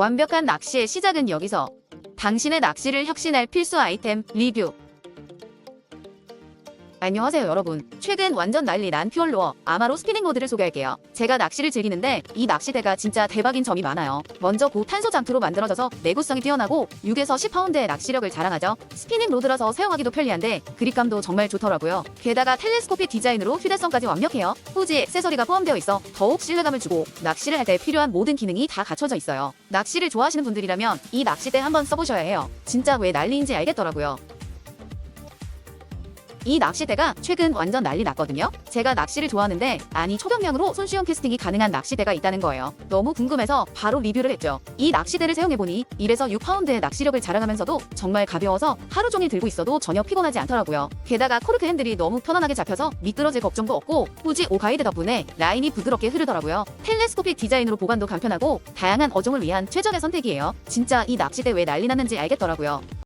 완벽한 낚시의 시작은 여기서. 당신의 낚시를 혁신할 필수 아이템 리뷰. 안녕하세요 여러분. 최근 완전 난리 난 퓨얼로어 아마로 스피닝 로드를 소개할게요. 제가 낚시를 즐기는데 이 낚시대가 진짜 대박인 점이 많아요. 먼저 고탄소 장투로 만들어져서 내구성이 뛰어나고 6에서 10파운드의 낚시력을 자랑하죠. 스피닝 로드라서 사용하기도 편리한데 그립감도 정말 좋더라고요. 게다가 텔레스코픽 디자인으로 휴대성까지 완벽해요. 후지 액세서리가 포함되어 있어 더욱 신뢰감을 주고 낚시를 할 때 필요한 모든 기능이 다 갖춰져 있어요. 낚시를 좋아하시는 분들이라면 이 낚시대 한번 써보셔야 해요. 진짜 왜 난리인지 알겠더라고요. 이 낚시대가 최근 완전 난리 났거든요. 제가 낚시를 좋아하는데 아니 초경량으로 손쉬운 캐스팅이 가능한 낚시대가 있다는 거예요. 너무 궁금해서 바로 리뷰를 했죠. 이 낚시대를 사용해보니 1에서 6파운드의 낚시력을 자랑하면서도 정말 가벼워서 하루 종일 들고 있어도 전혀 피곤하지 않더라고요. 게다가 코르크 핸들이 너무 편안하게 잡혀서 미끄러질 걱정도 없고 후지 오 가이드 덕분에 라인이 부드럽게 흐르더라고요. 텔레스코픽 디자인으로 보관도 간편하고 다양한 어종을 위한 최적의 선택이에요. 진짜 이 낚시대 왜 난리 났는지 알겠더라고요.